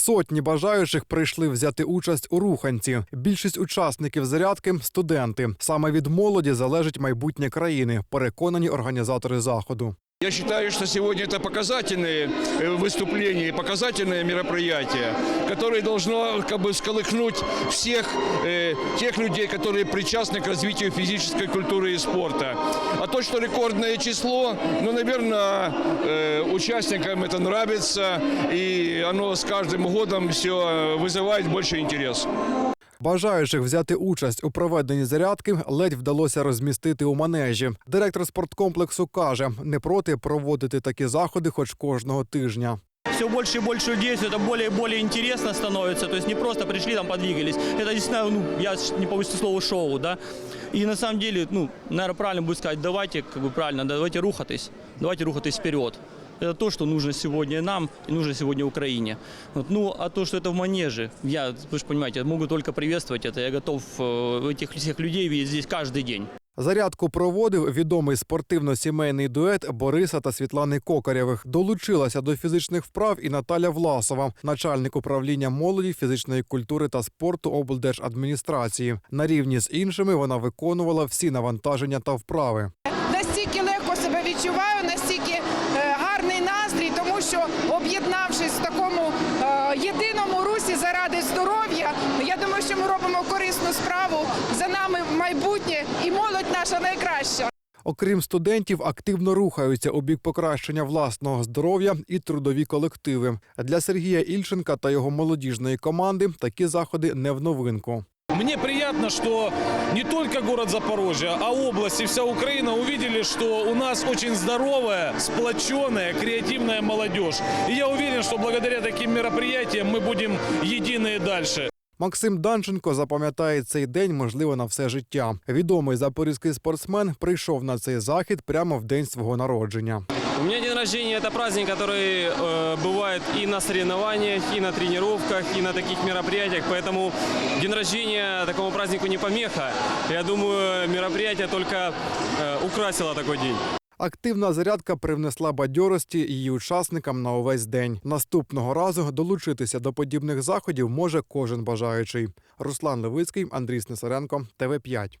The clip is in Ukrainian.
Сотні бажаючих прийшли взяти участь у руханці. Більшість учасників зарядки студенти. Саме від молоді залежить майбутнє країни. Переконані організатори заходу. Я считаю, что сегодня это показательные э, выступления, показательное мероприятие, которое должно как бы всколыхнуть всех э, тех людей, которые причастны к развитию физической культуры и спорта. А то, что рекордное число, ну, наверное, э, участникам это нравится, и оно с каждым годом все вызывает больше интерес. Бажаючих взяти участь у проведенні зарядки ледь вдалося розмістити у манежі. Директор спорткомплексу каже, не проти проводити такі заходи, хоч кожного тижня. Все больше и больше людей, все это более и более интересно становится. То есть не просто пришли там подвигались. Это действительно, ну, я не побоюсь слова шоу, да. И на самом деле, ну, наверное, правильно будет сказать, давайте, как бы правильно, давайте рухатись, давайте рухатись вперед. Это то, что нужно сегодня нам и нужно сегодня Украине. Вот, ну, а то, что это в манеже, я, вы же понимаете, могу только приветствовать это. Я готов э, этих всех людей видеть здесь каждый день. Зарядку проводив відомий спортивно-сімейний дует Бориса та Світлани Кокарєвих. Долучилася до фізичних вправ і Наталя Власова, начальник управління молоді, фізичної культури та спорту облдержадміністрації. На рівні з іншими вона виконувала всі навантаження та вправи. настільки легко себе відчуваю, настільки я думаю, що ми робимо корисну справу. За нами майбутнє і молодь наша найкраща. Окрім студентів, активно рухаються у бік покращення власного здоров'я і трудові колективи. Для Сергія Ільченка та його молодіжної команди такі заходи не в новинку. Мне приятно, что не только город Запорожье, а область и вся Украина увидели, что у нас очень здоровая, сплоченная, креативная молодежь. И я уверен, что благодаря таким мероприятиям мы будем едины дальше. Максим Данченко запам'ятає цей день, можливо, на все життя. Відомий запорізький спортсмен прийшов на цей захід прямо в день свого народження. У меня день рождения – это праздник, который э, бывает и на соревнованиях, и на тренировках, и на таких мероприятиях. Поэтому день рождения такому празднику не помеха. Я думаю, мероприятие только э, украсило такой день. Активна зарядка привнесла бадьорості її учасникам на увесь день. Наступного разу долучитися до подібних заходів може кожен бажаючий. Руслан Левицький, Андрій Снесаренко, ТВ 5